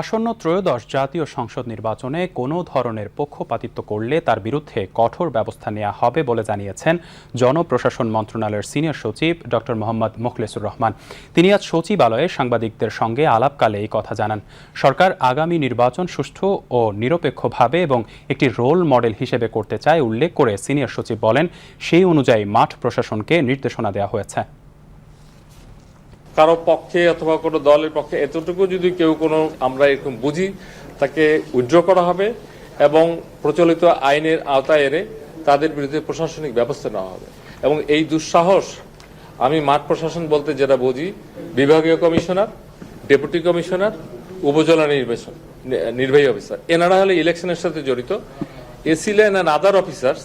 আসন্ন ত্রয়োদশ জাতীয় সংসদ নির্বাচনে কোনো ধরনের পক্ষপাতিত্ব করলে তার বিরুদ্ধে কঠোর ব্যবস্থা নেওয়া হবে বলে জানিয়েছেন জনপ্রশাসন মন্ত্রণালয়ের সিনিয়র সচিব ডক্টর মোহাম্মদ মোখলেসুর রহমান। তিনি আজ সচিবালয়ে সাংবাদিকদের সঙ্গে আলাপকালে এই কথা জানান। সরকার আগামী নির্বাচন সুষ্ঠু ও নিরপেক্ষভাবে এবং একটি রোল মডেল হিসেবে করতে চায় উল্লেখ করে সিনিয়র সচিব বলেন, সেই অনুযায়ী মাঠ প্রশাসনকে নির্দেশনা দেওয়া হয়েছে। কারও পক্ষে অথবা কোনো দলের পক্ষে এতটুকু যদি কেউ কোনো আমরা এরকম বুঝি, তাকে উইথড্র করা হবে এবং প্রচলিত আইনের আওতায় এনে তাদের বিরুদ্ধে প্রশাসনিক ব্যবস্থা নেওয়া হবে। এবং এই দুঃসাহস, আমি মাঠ প্রশাসন বলতে যেটা বুঝি, বিভাগীয় কমিশনার, ডেপুটি কমিশনার, উপজেলা নির্বাচন, নির্বাহী অফিসার। এনারা হলে ইলেকশনের সাথে জড়িত। এসিলেন অ্যান্ড আদার অফিসার্স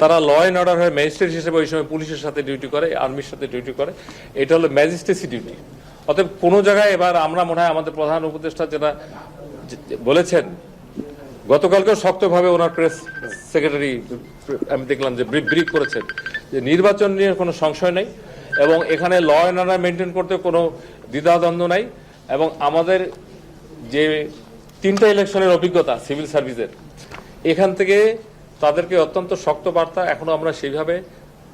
তারা ল অ্যান্ড অর্ডার হয়ে ম্যাজিস্ট্রেট হিসেবে ওই সময় পুলিশের সাথে ডিউটি করে আর্মির সাথে ডিউটি করে। এটা হলো ম্যাজিস্ট্রেসি ডিউটি অতএব কোনো জায়গায় এবার আমরা মনে হয় আমাদের প্রধান উপদেষ্টা যেটা বলেছেন, গতকালকেও শক্তভাবে ওনার প্রেস সেক্রেটারি আমি দেখলাম যে ব্রিফ করেছেন যে নির্বাচন নিয়ে কোনো সংশয় নেই এবং এখানে ল অ্যান্ড অর্ডার মেনটেন করতে কোনো দ্বিধাদ্বন্দ্ব নাই এবং আমাদের যে তিনটা ইলেকশনের অভিজ্ঞতা সিভিল সার্ভিসের এখান থেকে তাদেরকে অত্যন্ত শক্ত বার্তা। এখনও আমরা সেইভাবে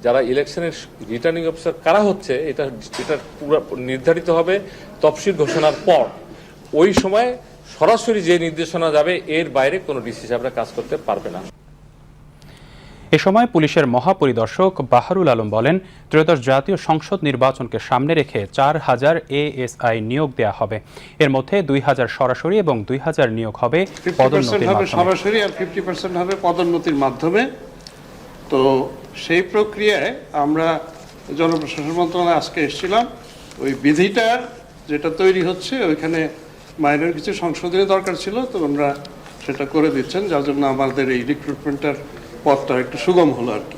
যারা ইলেকশনের রিটার্নিং অফিসার, কারা হচ্ছে, এটা এটা পুরো নির্ধারিত হবে তফসিল ঘোষণার পর। ওই সময় সরাসরি যে নির্দেশনা যাবে, এর বাইরে কোনো ডিসি সাহেবরা কাজ করতে পারবে না। এ সময় পুলিশের মহাপরিদর্শক বাহারুল আলম বলেন ত্রয়োদশ জাতীয় সংসদ নির্বাচনকে সামনে রেখে চার হাজার এএসআই নিয়োগ দেওয়া হবে। এর মধ্যে দুই হাজার সরাসরি এবং দুই হাজার নিয়োগ হবে পদোন্নতির মাধ্যমে। সরাসরি আর ফিফটি পার্সেন্ট হবে পদোন্নতির মাধ্যমে। তো সেই প্রক্রিয়ায় আমরা জনপ্রশাসন মন্ত্রণালয়ে আজকে এসেছিলাম। ওই বিধিটা যেটা তৈরি হচ্ছে ওইখানে মাইনের কিছু সংশোধনের দরকার ছিল তো আমরা সেটা করে দিচ্ছেন। যার জন্য আমাদের এই রিক্রুটমেন্টের পথটা একটু সুগম হলো আর কি।